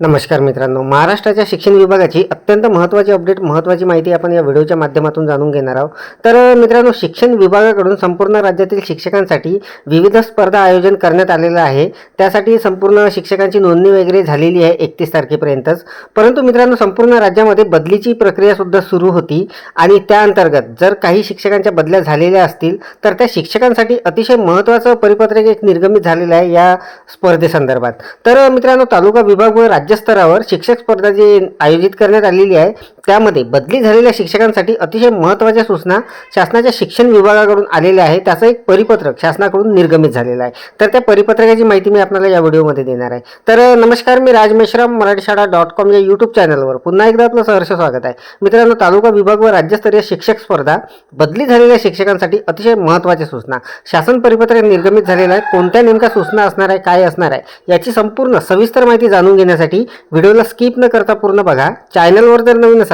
नमस्कार मित्रांनो. महाराष्ट्राच्या शिक्षण विभागाची अत्यंत महत्त्वाची अपडेट महत्त्वाची माहिती आपण या व्हिडिओच्या माध्यमातून जाणून घेणार आहोत. तर मित्रांनो शिक्षण विभागाकडून संपूर्ण राज्यातील शिक्षकांसाठी विविध स्पर्धा आयोजन करण्यात आलेलं आहे. त्यासाठी संपूर्ण शिक्षकांची नोंदणी वगैरे झालेली आहे एकतीस तारखेपर्यंतच. परंतु मित्रांनो संपूर्ण राज्यामध्ये बदलीची प्रक्रियासुद्धा सुरू होती आणि त्या अंतर्गत जर काही शिक्षकांच्या बदल्या झालेल्या असतील तर त्या शिक्षकांसाठी अतिशय महत्त्वाचं परिपत्रक एक निर्गमित झालेलं आहे या स्पर्धेसंदर्भात. तर मित्रांनो तालुका विभाग व राज्य राज्यस्तरावर शिक्षक स्पर्धा जी आयोजित करण्यात आलेली आहे त्यामध्ये बदली झालेल्या शिक्षकांसाठी अतिशय महत्त्वाच्या सूचना शासनाच्या शिक्षण विभागाकडून आलेल्या आहे त्याचं एक परिपत्रक शासनाकडून निर्गमित झालेलं आहे. तर त्या परिपत्रकाची माहिती मी आपल्याला या व्हिडिओमध्ये देणार आहे. तर नमस्कार मी राज मेश्राम मराठी शाळा डॉट कॉम या यूट्यूब चॅनलवर पुन्हा एकदा आपलं सहर्ष स्वागत आहे. मित्रांनो तालुका विभाग व राज्यस्तरीय शिक्षक स्पर्धा बदली झालेल्या शिक्षकांसाठी अतिशय महत्त्वाच्या सूचना. शासन परिपत्रक निर्गमित झालेलं आहे. कोणत्या नेमक्या सूचना असणार आहे काय असणार आहे याची संपूर्ण सविस्तर माहिती जाणून घेण्यासाठी व्हिडिओला स्किप न करता पूर्ण बघा. चॅनलवर जर नवीन असाल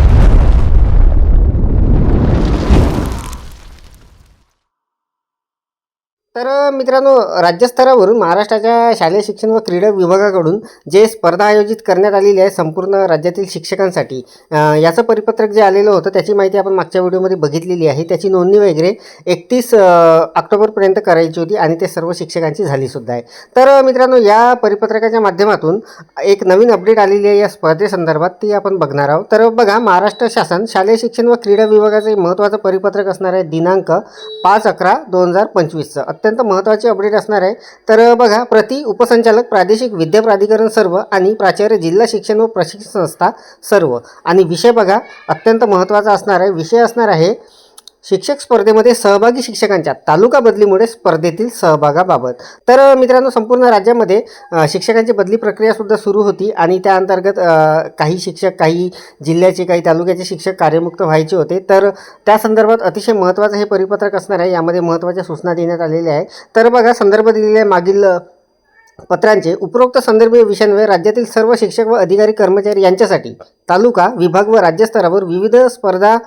तर मित्रांनो राज्यस्तरावरून महाराष्ट्राच्या शालेय शिक्षण व क्रीडा विभागाकडून जे स्पर्धा आयोजित करण्यात आलेली आहे संपूर्ण राज्यातील शिक्षकांसाठी याचं परिपत्रक जे आलेलं होतं त्याची माहिती आपण मागच्या व्हिडिओमध्ये बघितलेली आहे. त्याची नोंदणी वगैरे एकतीस ऑक्टोबरपर्यंत करायची होती आणि ते सर्व शिक्षकांची झालीसुद्धा आहे. तर मित्रांनो या परिपत्रकाच्या माध्यमातून एक नवीन अपडेट आलेली आहे या स्पर्धेसंदर्भात ती आपण बघणार आहोत. तर बघा महाराष्ट्र शासन शालेय शिक्षण व क्रीडा विभागाचं एक महत्त्वाचं परिपत्रक असणार आहे दिनांक पाच अकरा दोन हजार पंचवीसचं. अत्यंत महत्त्वाची अपडेट असणार आहे. तर बघा प्रति उपसंचालक प्रादेशिक विद्या प्राधिकरण सर्व आणि प्राचार्य जिल्हा शिक्षण व प्रशिक्षण संस्था सर्व. आणि विषय बघा अत्यंत महत्त्वाचा असणार आहे. विषय असणार आहे शिक्षक स्पर्धेमध्ये सहभागी शिक्षकांच्या तालुका बदलीमुळे स्पर्धेतील सहभागाबाबत. तर मित्रांनो संपूर्ण राज्यामध्ये शिक्षकांची बदली प्रक्रियासुद्धा सुरू होती आणि त्या अंतर्गत काही शिक्षक काही जिल्ह्याचे काही तालुक्याचे शिक्षक कार्यमुक्त व्हायचे होते. तर त्या संदर्भात अतिशय महत्त्वाचं हे परिपत्रक असणार आहे. यामध्ये महत्त्वाच्या सूचना देण्यात आलेल्या आहे तर बघा संदर्भ दिलेले आहे मागील पत्रांचे उपरोक्त संदर्भीय विषयांवर राज्यातील सर्व शिक्षक व अधिकारी कर्मचारी यांच्यासाठी तालुका विभाग व राज्यस्तरावर विविध स्पर्धा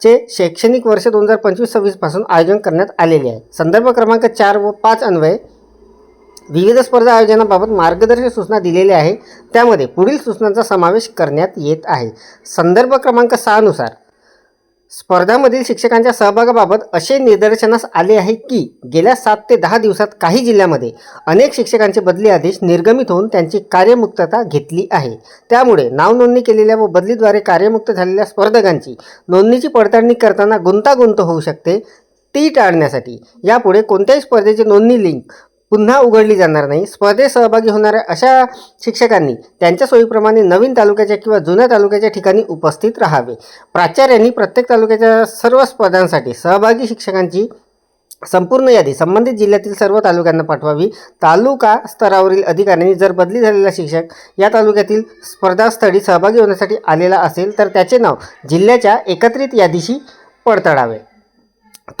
चे शैक्षणिक वर्ष दोन हजार पंचवीस सव्वीसपासून आयोजन करण्यात आलेले आहे. संदर्भ क्रमांक चार व पाच अन्वये विविध स्पर्धा आयोजनाबाबत मार्गदर्शक सूचना दिलेल्या आहे त्यामध्ये पुढील सूचनांचा समावेश करण्यात येत आहे. संदर्भ क्रमांक सहानुसार स्पर्धामधील शिक्षकांच्या सहभागाबाबत असे निदर्शनास आले आहे की गेल्या सात ते दहा दिवसात काही जिल्ह्यामध्ये अनेक शिक्षकांचे बदली आदेश निर्गमित होऊन त्यांची कार्यमुक्तता घेतली आहे. त्यामुळे नावनोंदणी केलेल्या व बदलीद्वारे कार्यमुक्त झालेल्या स्पर्धकांची नोंदणीची पडताळणी करताना गुंतागुंत होऊ शकते. ती टाळण्यासाठी यापुढे कोणत्याही स्पर्धेची नोंदणी लिंक पुन्हा उघडली जाणार नाही. स्पर्धेत सहभागी होणाऱ्या अशा शिक्षकांनी त्यांच्या सोयीप्रमाणे नवीन तालुक्याच्या किंवा जुन्या तालुक्याच्या ठिकाणी उपस्थित राहावे. प्राचार्यांनी प्रत्येक तालुक्याच्या सर्व स्पर्धांसाठी सहभागी शिक्षकांची संपूर्ण यादी संबंधित जिल्ह्यातील सर्व तालुक्यांना पाठवावी. तालुका स्तरावरील अधिकाऱ्यांनी जर बदली झालेला शिक्षक या तालुक्यातील स्पर्धास्थळी सहभागी होण्यासाठी आलेला असेल तर त्याचे नाव जिल्ह्याच्या एकत्रित यादीशी पडताळावे.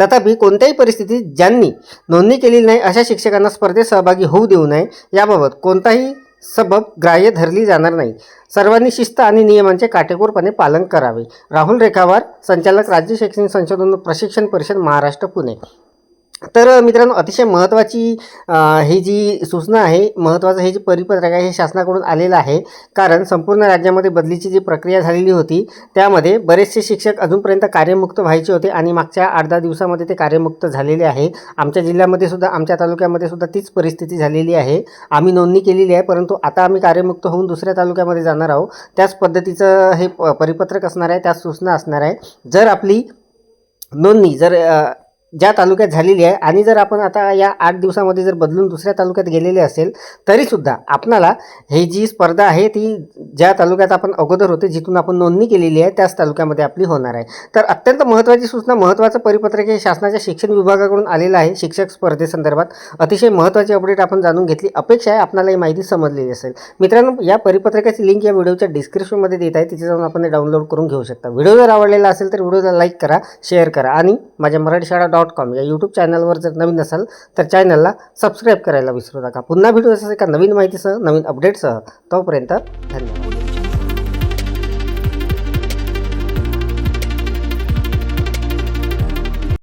तथापि कोणत्याही परिस्थितीत ज्यांनी नोंदणी केलेली नाही अशा शिक्षकांना स्पर्धेत सहभागी होऊ देऊ नये. याबाबत कोणताही सबब ग्राह्य धरली जाणार नाही. सर्वांनी शिस्त आणि नियमांचे काटेकोरपणे पालन करावे. राहुल रेखावार संचालक राज्य शैक्षणिक संशोधन प्रशिक्षण परिषद महाराष्ट्र पुणे. तर मित्रांनो अतिशय महत्त्वाची ही जी सूचना आहे महत्त्वाचं हे जे परिपत्रक आहे हे शासनाकडून आलेलं आहे. कारण संपूर्ण राज्यामध्ये बदलीची जी प्रक्रिया झालेली होती त्यामध्ये बरेचसे शिक्षक अजूनपर्यंत कार्यमुक्त व्हायचे होते आणि मागच्या आठ दहा दिवसामध्ये ते कार्यमुक्त झालेले आहे. आमच्या जिल्ह्यामध्ये सुद्धा आमच्या तालुक्यामध्ये सुद्धा तीच परिस्थिती झालेली आहे. आम्ही नोंदणी केलेली आहे परंतु आता आम्ही कार्यमुक्त होऊन दुसऱ्या तालुक्यामध्ये जाणार आहोत. त्याच पद्धतीचं हे प- परिपत्रक असणार आहे त्याच सूचना असणार आहे. जर आपली नोंदणी जर ज्या तालुक्यात झालेली आहे आणि जर आपण आता या आठ दिवसामध्ये जर बदलून दुसऱ्या तालुक्यात गेलेले असेल तरीसुद्धा आपणाला हे जी स्पर्धा आहे ती ज्या तालुक्यात आपण अगोदर होते जिथून आपण नोंदणी केलेली आहे त्याच तालुक्यामध्ये आपली होणार आहे. तर अत्यंत महत्त्वाची सूचना महत्त्वाचं परिपत्रक हे शासनाच्या शिक्षण विभागाकडून आलेलं आहे शिक्षक स्पर्धेसंदर्भात अतिशय महत्त्वाची अपडेट आपण जाणून घेतली. अपेक्षा आहे आपल्याला ही माहिती समजलेली असेल. मित्रांनो या परिपत्रकाची लिंक या व्हिडिओच्या डिस्क्रिप्शनमध्ये देत आहे. तिथे जाऊन आपण डाउनलोड करून घेऊ शकता. व्हिडिओ जर आवडलेला असेल तर व्हिडिओला लाईक करा शेअर करा. आणि माझ्या मराठी शाळा डॉट कॉम या यूट्यूब चॅनलवर जर नवीन असाल तर चॅनलला सबस्क्राईब करायला विसरू नका. पुन्हा व्हिडिओ एका नवीन माहितीसह नवीन अपडेटसह तोपर्यंत धन्यवाद.